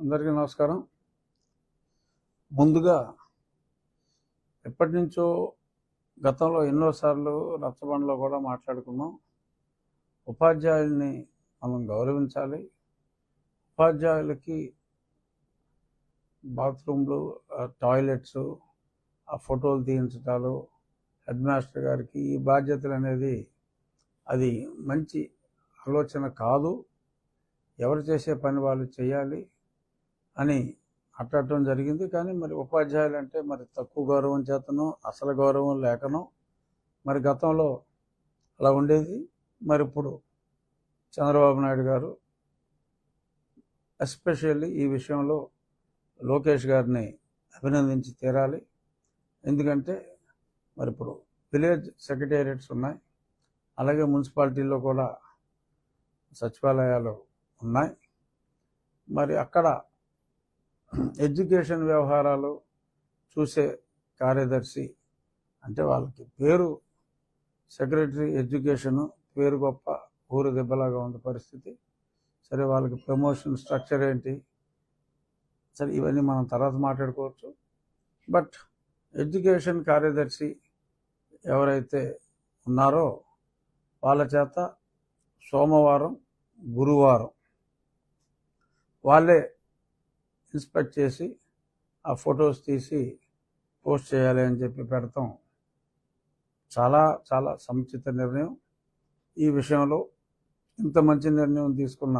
అందరికీ నమస్కారం. ముందుగా ఎప్పటి నుంచో గతంలో ఎన్నోసార్లు రచ్చబండలో కూడా మాట్లాడుకున్నాం. ఉపాధ్యాయుల్ని మనం గౌరవించాలి. ఉపాధ్యాయులకి బాత్రూమ్లు టాయిలెట్స్ ఆ ఫోటోలు తీయించటాలు హెడ్ మాస్టర్ గారికి ఈ బాధ్యతలు అనేది అది మంచి ఆలోచన కాదు. ఎవరు చేసే పని వాళ్ళు చేయాలి. అని అట్టడం జరిగింది. కానీ మరి ఉపాధ్యాయులు అంటే మరి తక్కువ గౌరవం చేతను అసలు గౌరవం లేకను మరి గతంలో అలా ఉండేది. మరి ఇప్పుడు చంద్రబాబు నాయుడు గారు ఎస్పెషల్లీ ఈ విషయంలో లోకేష్ గారిని అభినందించి తీరాలి. ఎందుకంటే మరి ఇప్పుడు విలేజ్ సెక్రటేరియట్స్ ఉన్నాయి. అలాగే మున్సిపాలిటీల్లో కూడా సచివాలయాలు ఉన్నాయి. మరి అక్కడ ఎడ్యుకేషన్ వ్యవహారాలు చూసే కార్యదర్శి అంటే వాళ్ళకి పేరు సెక్రటరీ ఎడ్యుకేషను పేరు గొప్ప ఊరు దెబ్బలాగా ఉంది పరిస్థితి. సరే వాళ్ళకి ప్రమోషన్ స్ట్రక్చర్ ఏంటి? సరే ఇవన్నీ మనం తర్వాత మాట్లాడుకోవచ్చు. బట్ ఎడ్యుకేషన్ కార్యదర్శి ఎవరైతే ఉన్నారో వాళ్ళ చేత సోమవారం గురువారం వాళ్ళే ఇన్స్పెక్ట్ చేసి ఆ ఫొటోస్ తీసి పోస్ట్ చేయాలి అని చెప్పి పెడతాం. చాలా చాలా సముచిత నిర్ణయం. ఈ విషయంలో ఇంత మంచి నిర్ణయం తీసుకున్న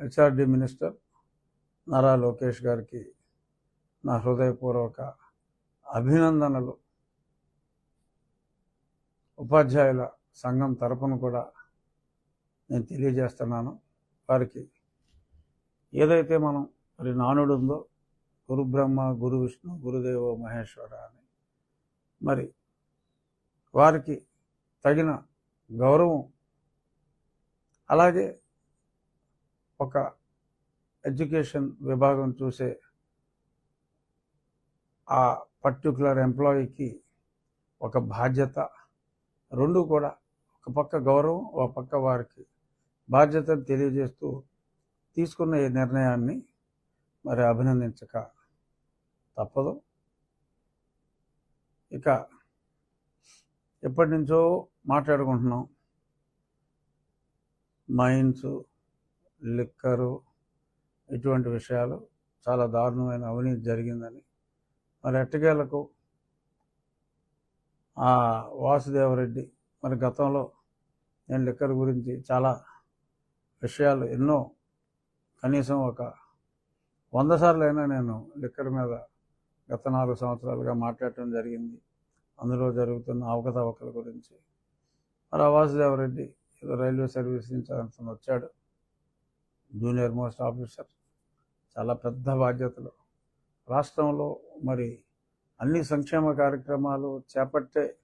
హెచ్ఆర్డి మినిస్టర్ నారా లోకేష్ గారికి నా హృదయపూర్వక అభినందనలు. ఉపాధ్యాయుల సంఘం తరపున కూడా నేను తెలియజేస్తున్నాను. వారికి ఏదైతే మనం మరి నానుడు ఉందో గురు బ్రహ్మ గురు విష్ణు గురుదేవ మహేశ్వర అని మరి వారికి తగిన గౌరవం అలాగే ఒక ఎడ్యుకేషన్ విభాగం చూసే ఆ పర్టికులర్ ఎంప్లాయీకి ఒక బాధ్యత రెండు కూడా ఒక పక్క గౌరవం ఒక పక్క వారికి బాధ్యతను తెలియజేస్తూ తీసుకున్న ఈ నిర్ణయాన్ని మరి అభినందించక తప్పదు. ఇక ఎప్పటి నుంచో మాట్లాడుకుంటున్నాం. మైన్స్ లిక్కరు ఇటువంటి విషయాలు చాలా దారుణమైన అవినీతి జరిగిందని మరి ఎట్టకేలకు ఆ వాసుదేవరెడ్డి మరి గతంలో నేను లిక్కర్ గురించి చాలా విషయాలు ఎన్నో కనీసం ఒక వంద సార్లు అయినా నేను లిక్కర్ మీద గత నాలుగు సంవత్సరాలుగా మాట్లాడటం జరిగింది. అందులో జరుగుతున్న అవకతవకల గురించి. మరి వాసుదేవరెడ్డి ఏదో రైల్వే సర్వీస్ నుంచి అతను వచ్చాడు. Junior most officer. చాలా పెద్ద బాధ్యతలు. రాష్ట్రంలో మరి అన్ని సంక్షేమ కార్యక్రమాలు చేపట్టే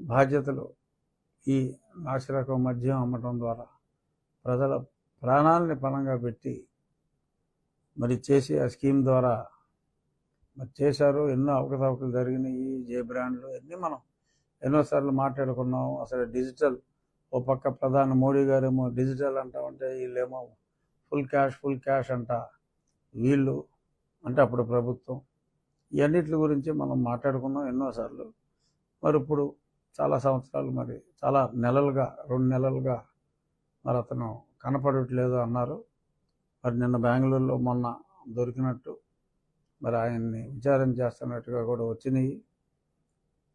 బాధ్యతలు ఈ నాసిరకం మద్యం అమ్మటం ద్వారా ప్రజల ప్రాణాలని పణంగా పెట్టి మరి చేసి ఆ స్కీమ్ ద్వారా మరి చేశారు. ఎన్నో అవకతవకలు జరిగినాయి. జే బ్రాండ్లు అన్నీ మనం ఎన్నోసార్లు మాట్లాడుకున్నాం. అసలు డిజిటల్ ఓ పక్క ప్రధాని మోడీ గారేమో డిజిటల్ అంటామంటే వీళ్ళేమో ఫుల్ క్యాష్ ఫుల్ క్యాష్ అంట. వీళ్ళు అంటే అప్పుడు ప్రభుత్వం. ఇవన్నిటి గురించి మనం మాట్లాడుకున్నాం ఎన్నోసార్లు మరి ఇప్పుడు చాలా సంవత్సరాలు మరి చాలా నెలలుగా రెండు నెలలుగా మరి అతను కనపడట్లేదు అన్నారు. మరి నిన్న బెంగళూరులో మొన్న దొరికినట్టు మరి ఆయన్ని విచారణ చేస్తున్నట్టుగా కూడా వచ్చినాయి.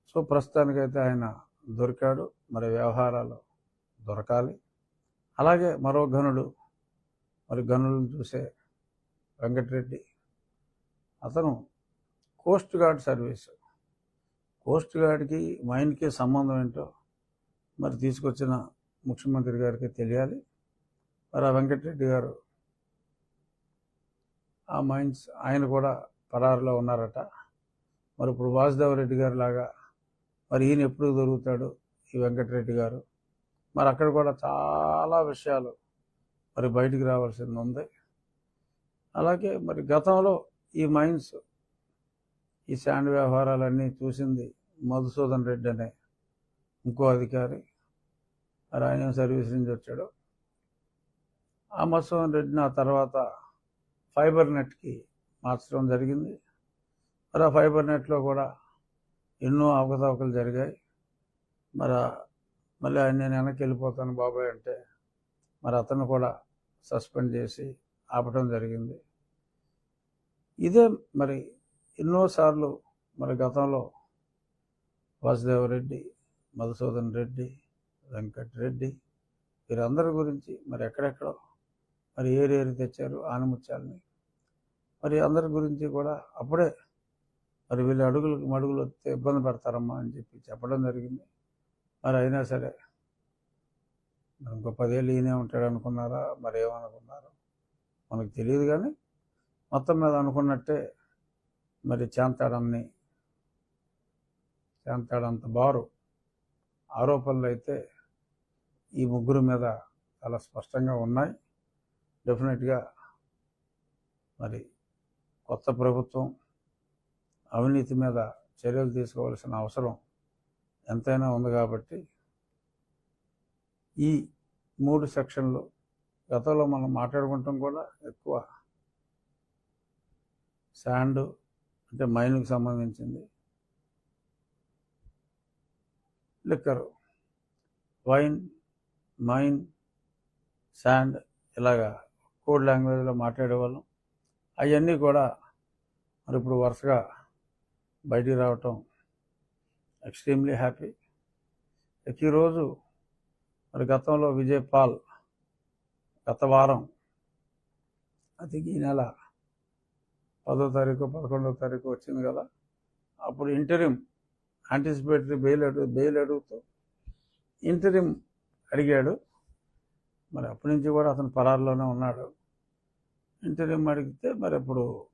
సో ప్రస్తుతానికైతే ఆయన దొరికాడు. మరి వ్యవహారాలు దొరకాలి. అలాగే మరో గనుడు మరి గనులను చూసే వెంకటరెడ్డి అతను కోస్ట్ గార్డ్ సర్వీస్ కోస్ట్ గార్డ్కి మైండ్కి సంబంధం ఏంటో మరి తీసుకొచ్చిన ముఖ్యమంత్రి గారికి తెలియాలి. మరి వెంకటరెడ్డి గారు. ఆ మైన్స్ ఆయన కూడా పరారులో ఉన్నారట. మరి ఇప్పుడు వాసుదేవ రెడ్డి గారు లాగా మరి ఈయన ఎప్పుడు దొరుకుతాడు ఈ వెంకటరెడ్డి గారు? మరి అక్కడ కూడా చాలా విషయాలు మరి బయటికి రావాల్సింది ఉంది. అలాగే మరి గతంలో ఈ మైన్స్ ఈ శాండ్ వ్యవహారాలన్నీ చూసింది మధుసూదన్ రెడ్డి అనే ఇంకో అధికారి. మరి ఆయన సర్వీస్ నుంచి వచ్చాడు. ఆ మత్స్యమోహన్ రెడ్డిని ఆ తర్వాత ఫైబర్ నెట్కి మార్చడం జరిగింది. మరి ఆ ఫైబర్ నెట్లో కూడా ఎన్నో అవకతవకలు జరిగాయి. మరి మళ్ళీ ఆయన నేను వెనక్కి వెళ్ళిపోతాను బాబాయ్ అంటే మరి అతను కూడా సస్పెండ్ చేసి ఆపటం జరిగింది. ఇదే మరి ఎన్నోసార్లు మరి గతంలో వాసుదేవరెడ్డి మధుసూదన్ రెడ్డి వెంకట్ రెడ్డి వీరందరి గురించి మరి ఎక్కడెక్కడో మరి ఏరేరి తెచ్చారు ఆనముత్యాలని మరి అందరి గురించి కూడా అప్పుడే మరి వీళ్ళు అడుగులకు మడుగులు వస్తే ఇబ్బంది పడతారమ్మా అని చెప్పి చెప్పడం జరిగింది. మరి అయినా సరే మరి ఇంకో పదేళ్ళు ఈయనే ఉంటాడు అనుకున్నారా? మరి ఏమనుకున్నారు? మనకు తెలియదు కానీ మొత్తం మీద అనుకున్నట్టే మరి చాంతాడన్ని చేంతాడంత బారు ఆరోపణలు అయితే ఈ ముగ్గురు మీద చాలా స్పష్టంగా ఉన్నాయి. డెఫినెట్గా మరి కొత్త ప్రభుత్వం అవినీతి మీద చర్యలు తీసుకోవాల్సిన అవసరం ఎంతైనా ఉంది కాబట్టి ఈ మూడు సెక్షన్లు గతంలో మనం మాట్లాడుకుంటాం కూడా ఎక్కువ శాండ్ అంటే మైన్కి సంబంధించింది. లిక్కరు వైన్ మైన్ శాండ్ ఇలాగా కోడ్ లాంగ్వేజ్లో మాట్లాడేవాళ్ళం. అవన్నీ కూడా మరి ఇప్పుడు వరుసగా బయటికి రావటం ఎక్స్ట్రీమ్లీ హ్యాపీ ఇక ఈరోజు మరి గతంలో విజయ్ పాల్ గత వారం అది ఈ నెల పదో తారీఖు పదకొండో తారీఖు వచ్చింది కదా. అప్పుడు ఇంటరిమ్ యాంటిసిపేటరీ బెయిల్ అడుగు బెయిల్ అడుగుతూ ఇంటరిమ్ అడిగాడు. మరి అప్పటి నుంచి కూడా అతను పరారులోనే ఉన్నాడు. ఇంటర్వ్యూ అడిగితే మరి అప్పుడు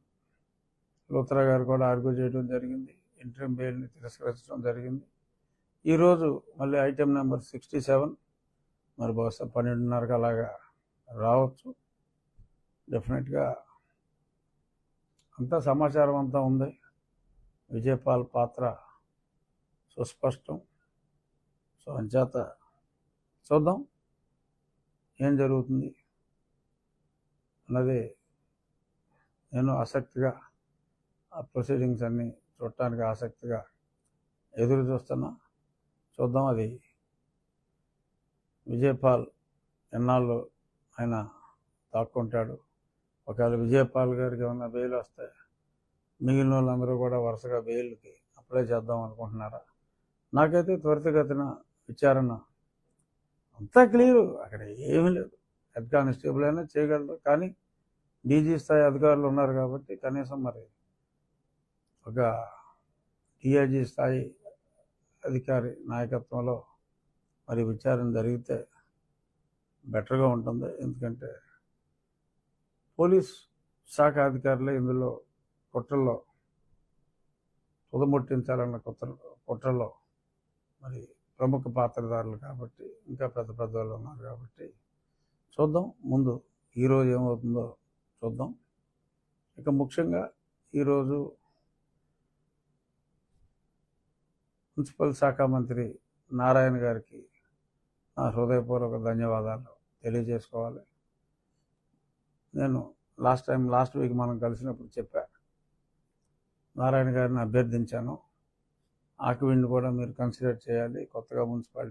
లూత్రా గారు కూడా ఆర్గ్యూ చేయడం జరిగింది. ఇంటర్వ్యూ బెయిల్ని తిరస్కరించడం జరిగింది. ఈరోజు మళ్ళీ ఐటెం నెంబర్ సిక్స్టీ సెవెన్. మరి బహుశా పన్నెండున్నరకు అలాగా రావచ్చు. డెఫినెట్గా అంతా సమాచారం అంతా ఉంది. విజయపాల్ పాత్ర సుస్పష్టం. సో అంచేత చూద్దాం. ఏం జరుగుతుంది? అన్నది నేను ఆసక్తిగా ఆ ప్రొసీడింగ్స్ అన్నీ చూడటానికి ఆసక్తిగా ఎదురు చూస్తున్నా. చూద్దాం అది విజయపాల్ ఎన్నాళ్ళు ఆయన తాక్కుంటాడు ఒకవేళ విజయపాల్ గారికి ఏమన్నా బెయిల్ వస్తే మిగిలిన వాళ్ళందరూ కూడా వరుసగా బెయిల్కి అప్లై చేద్దాం అనుకుంటున్నారా? నాకైతే త్వరితగతిన విచారణ అంతా క్లియరు అక్కడ ఏమీ లేదు. హెడ్ కానిస్టేబుల్ అయినా చేయగలరు. కానీ డీజీ స్థాయి అధికారులు ఉన్నారు కాబట్టి కనీసం మరి ఒక డిఐజీ స్థాయి అధికారి నాయకత్వంలో మరి విచారణ జరిగితే బెటర్గా ఉంటుంది. ఎందుకంటే పోలీస్ శాఖ అధికారులే ఇందులో కుట్రల్లో తుదముట్టించాలన్న కుట్ర కుట్రలో మరి ప్రముఖ పాత్రదారులు కాబట్టి ఇంకా పెద్ద పెద్ద వాళ్ళు ఉన్నారు కాబట్టి చూద్దాం. ముందు ఈరోజు ఏమవుతుందో చూద్దాం. ఇక ముఖ్యంగా ఈరోజు మున్సిపల్ శాఖ మంత్రి నారాయణ గారికి నా హృదయపూర్వక ధన్యవాదాలు తెలియజేసుకోవాలి. నేను లాస్ట్ టైం లాస్ట్ వీక్ మనం కలిసినప్పుడు చెప్పా నారాయణ గారిని అభ్యర్థించాను. ఆకివీడిని కూడా మీరు కన్సిడర్ చేయాలి. కొత్తగా మున్సిపాలిటీ